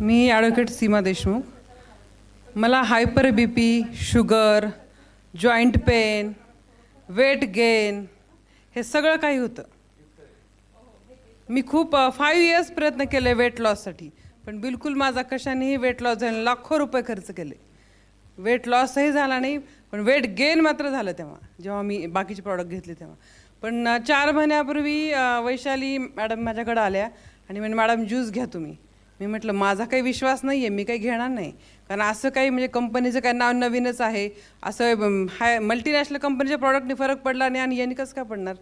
मी advocate Seema Deshmukh. मला hyper B P sugar joint pain weight gain हे सगळं काही होतं. मी खूप फाईव्ह इयर्स प्रयत्न केले वेट लॉससाठी पण बिलकुल माझा कशानेही वेट लॉस झाला लाखो रुपये खर्च केले. वेट लॉसही झाला नाही पण वेट गेन मात्र झालं तेव्हा. जेव्हा मी बाकीचे प्रॉडक्ट घेतले तेव्हा. पण चार महिन्यापूर्वी वैशाली मॅडम माझ्याकडं आल्या आणि म्हणजे मॅडम ज्यूस घ्या तुम्ही. मी म्हटलं माझा काही विश्वास नाही आहे मी काही घेणार नाही. कारण असं काही म्हणजे कंपनीचं काही नाव नवीनच आहे. असं हाय मल्टीनॅशनल कंपनीच्या प्रॉडक्टने फरक पडला नाही आणि यांनी कसं काय पडणार?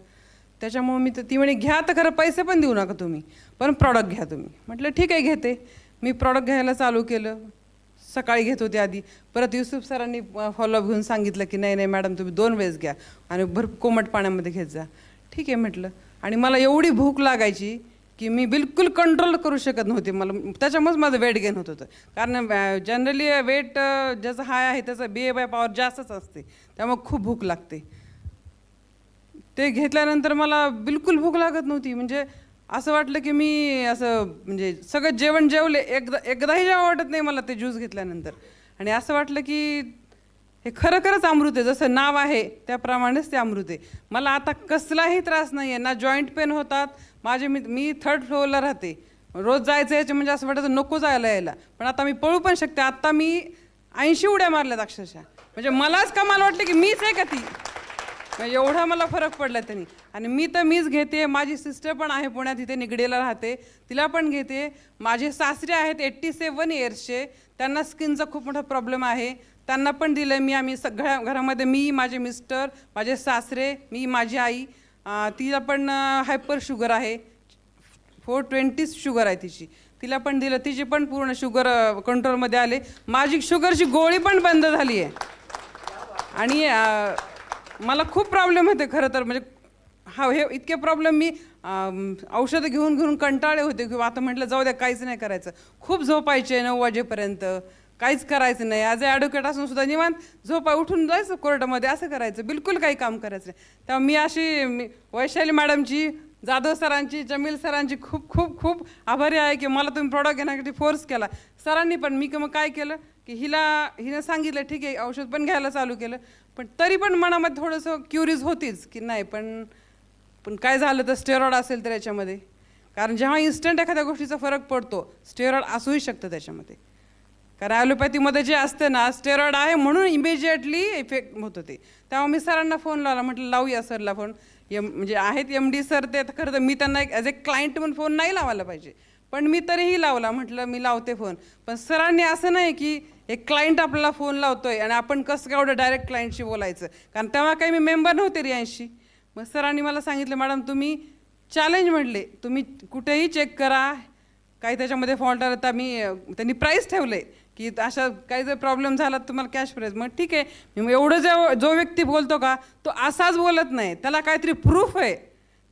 त्याच्यामुळे मी तर ती म्हणे घ्या तर खरं पैसे पण देऊ नका तुम्ही पण प्रॉडक्ट घ्या तुम्ही. म्हटलं ठीक आहे घेते. मी प्रॉडक्ट घ्यायला चालू केलं. सकाळी घेत होते आधी. परत युसुफ सरांनी फॉलोअप घेऊन सांगितलं की नाही नाही मॅडम तुम्ही दोन वेळेस घ्या आणि भरपूर कोमट पाण्यामध्ये घेत जा. ठीक आहे म्हटलं. आणि मला एवढी भूक लागायची की मी बिलकुल कंट्रोल करू शकत नव्हते. मला त्याच्यामुळेच माझं वेट गेन होत होतं. कारण जनरली वेट ज्याचं हाय आहे त्याचं बी ए बाय पॉवर जास्तच असते. त्यामुळे खूप भूक लागते. ते घेतल्यानंतर मला बिलकुल भूक लागत नव्हती. म्हणजे असं वाटलं की मी असं म्हणजे सगळं जेवण जेवले एकदा एकदाही जेव्हा वाटत नाही मला ते ज्यूस घेतल्यानंतर. आणि असं वाटलं की हे खरं खरंच अमृत आहे. जसं नाव आहे त्याप्रमाणेच ते अमृत आहे. मला आता कसलाही त्रास नाही आहे ना जॉईंट पेन होतात. माझे मी मी थर्ड फ्लोअरला राहते. रोज जायचं याचे म्हणजे असं वाटायचं नको जायला यायला. पण आता मी पळू पण शकते. आता मी ऐंशी उड्या मारल्यात अक्षरशः. म्हणजे मलाच कमाल वाटली की मीच आहे का ती एवढा मला फरक पडला त्यांनी. आणि मी तर मीच घेते माझी सिस्टर पण आहे पुण्यात इथे निगडीला राहते. तिला पण घेते. माझे सासरे आहेत एट्टी सेवन इयर्सचे त्यांना स्किनचा खूप मोठा प्रॉब्लेम आहे. त्यांना पण दिलं मी आम्ही सगळ्या घरामध्ये मी माझे मिस्टर माझे सासरे मी माझी आई. तिला पण हायपर शुगर आहे. फोर ट्वेंटीच शुगर आहे तिची. तिला पण दिलं. तिची पण पूर्ण शुगर कंट्रोलमध्ये आले. माझी शुगरची गोळी पण बंद झाली आहे आणि मला खूप प्रॉब्लेम होते खरं तर. म्हणजे हा हे इतके प्रॉब्लेम मी औषधं घेऊन घेऊन कंटाळे होते. किंवा आता म्हटलं जाऊ द्या काहीच नाही करायचं. खूप झोपायचे नऊ वाजेपर्यंत. काहीच करायचं नाही. ॲज अ ॲडव्होकेट असून सुद्धा निवांत झोपा उठून जायचं कोर्टामध्ये. असं करायचं. बिलकुल काही काम करायचं नाही. तेव्हा मी अशी मी वैशाली मॅडमची जाधव सरांची जमील सरांची खूप खूप खूप आभारी आहे की मला तुम्ही प्रॉडक्ट घेण्यासाठी फोर्स केला. सरांनी पण मी मग काय केलं? की हिला हिनं सांगितलं ठीक आहे औषध पण घ्यायला चालू केलं. पण तरी पण मनामध्ये थोडंसं क्युरीज होतीच की नाही पण पण काय झालं तर स्टेरॉइड असेल तर याच्यामध्ये. कारण जेव्हा इन्स्टंट एखाद्या गोष्टीचा फरक पडतो स्टेरॉइड असूही शकतं त्याच्यामध्ये. कारण ॲलोपॅथीमध्ये जे असतं ना स्टेरॉइड आहे म्हणून इमिजिएटली इफेक्ट होत होते तेव्हा मी सरांना फोन लावला म्हटलं लावूया सरला फोन एम म्हणजे आहेत एम डी सर ते खरं तर मी त्यांना एक ॲज ए क्लायंट म्हणून फोन नाही लावायला पाहिजे. पण मी तरीही लावला म्हटलं मी लावते फोन पण सरांनी असं नाही की एक क्लायंट आपल्याला फोन लावतोय आणि आपण कसं काय एवढं डायरेक्ट क्लायंटशी बोलायचं? कारण तेव्हा काही मी मेंबर नव्हते रियांशी. मग सरांनी मला सांगितलं मॅडम तुम्ही चॅलेंज म्हटले. तुम्ही कुठेही चेक करा. काही त्याच्यामध्ये फॉल्ट आलं तर मी त्यांनी प्राईस ठेवले की अशा काही जर प्रॉब्लेम झाला तर तुम्हाला कॅश प्राईज मग ठीक आहे. मग एवढं जो जो व्यक्ती बोलतो का तो असाच बोलत नाही. त्याला काहीतरी प्रूफ आहे.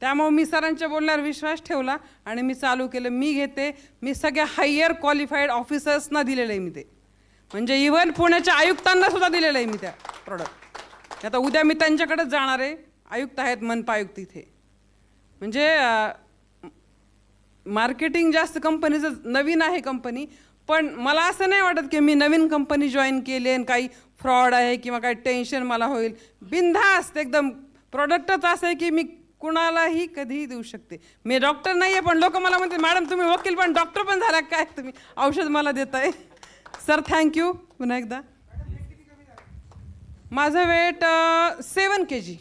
त्यामुळे मी सरांच्या बोलण्यावर विश्वास ठेवला आणि मी चालू केलं. मी घेते. मी सगळ्या हायर क्वालिफाईड ऑफिसर्सना दिलेलं आहे मी ते. म्हणजे इव्हन पुण्याच्या आयुक्तांना सुद्धा दिलेलं आहे मी त्या प्रॉडक्ट आता उद्या मी त्यांच्याकडेच जाणार आहे. आयुक्त आहेत मनपा आयुक्त इथे. म्हणजे मार्केटिंग जास्त कंपनीचं नवीन आहे कंपनी पण मला असं नाही वाटत की मी नवीन कंपनी जॉईन केली आणि काही फ्रॉड आहे किंवा काही टेन्शन मला होईल. बिनधास्त एकदम प्रॉडक्टच असं आहे की मी कुणालाही कधीही देऊ शकते. मी डॉक्टर नाही आहे पण लोक मला म्हणते मॅडम तुम्ही वकील पण डॉक्टर पण झाला काय तुम्ही? औषध मला देताय. सर थँक्यू पुन्हा एकदा. माझं वेट सेवन के जी